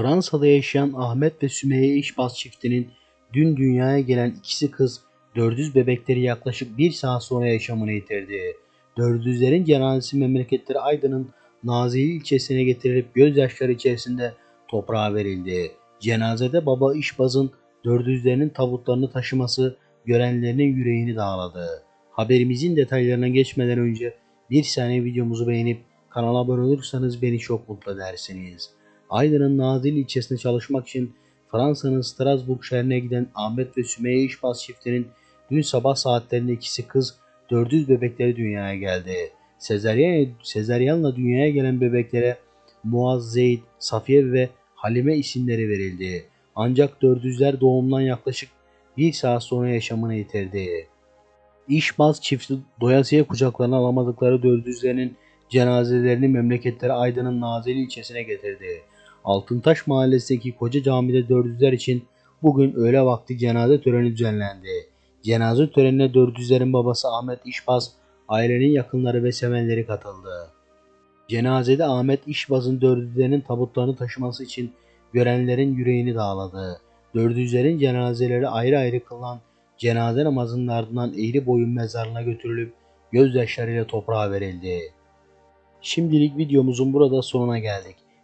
Fransa'da yaşayan Ahmet ve Sümeyye İşbaz çiftinin dün dünyaya gelen ikisi kız dördüz bebekleri yaklaşık bir saat sonra yaşamını yitirdi. Dördüzlerin cenazesi memleketleri Aydın'ın Nazilli ilçesine getirilip gözyaşları içerisinde toprağa verildi. Cenazede baba İşbaz'ın dördüzlerinin tabutlarını taşıması görenlerinin yüreğini dağladı. Haberimizin detaylarına geçmeden önce bir saniye videomuzu beğenip kanala abone olursanız beni çok mutlu edersiniz. Aydın'ın Nazilli ilçesinde çalışmak için Fransa'nın Strasbourg şehrine giden Ahmet ve Sümeyye İşbaz çiftinin dün sabah saatlerinde ikisi kız dördüz bebekleri dünyaya geldi. Sezaryen, Sezaryen'la dünyaya gelen bebeklere Muaz, Zeyd, Safiye ve Halime isimleri verildi. Ancak dördüzler doğumdan yaklaşık bir saat sonra yaşamını yitirdi. İşbaz çifti doyasıya kucaklarına alamadıkları dördüzlerinin cenazelerini memleketleri Aydın'ın Nazilli ilçesine getirdi. Altıntaş mahallesindeki koca camide dördüzler için bugün öğle vakti cenaze töreni düzenlendi. Cenaze törenine dördüzlerin babası Ahmet İşbaz, ailenin yakınları ve sevenleri katıldı. Cenazede Ahmet İşbaz'ın dördüzlerinin tabutlarını taşıması için görenlerin yüreğini dağladı. Dördüzlerin cenazeleri ayrı ayrı kılınan cenaze namazının ardından eğri boyun mezarına götürülüp gözyaşlarıyla toprağa verildi. Şimdilik videomuzun burada sonuna geldik.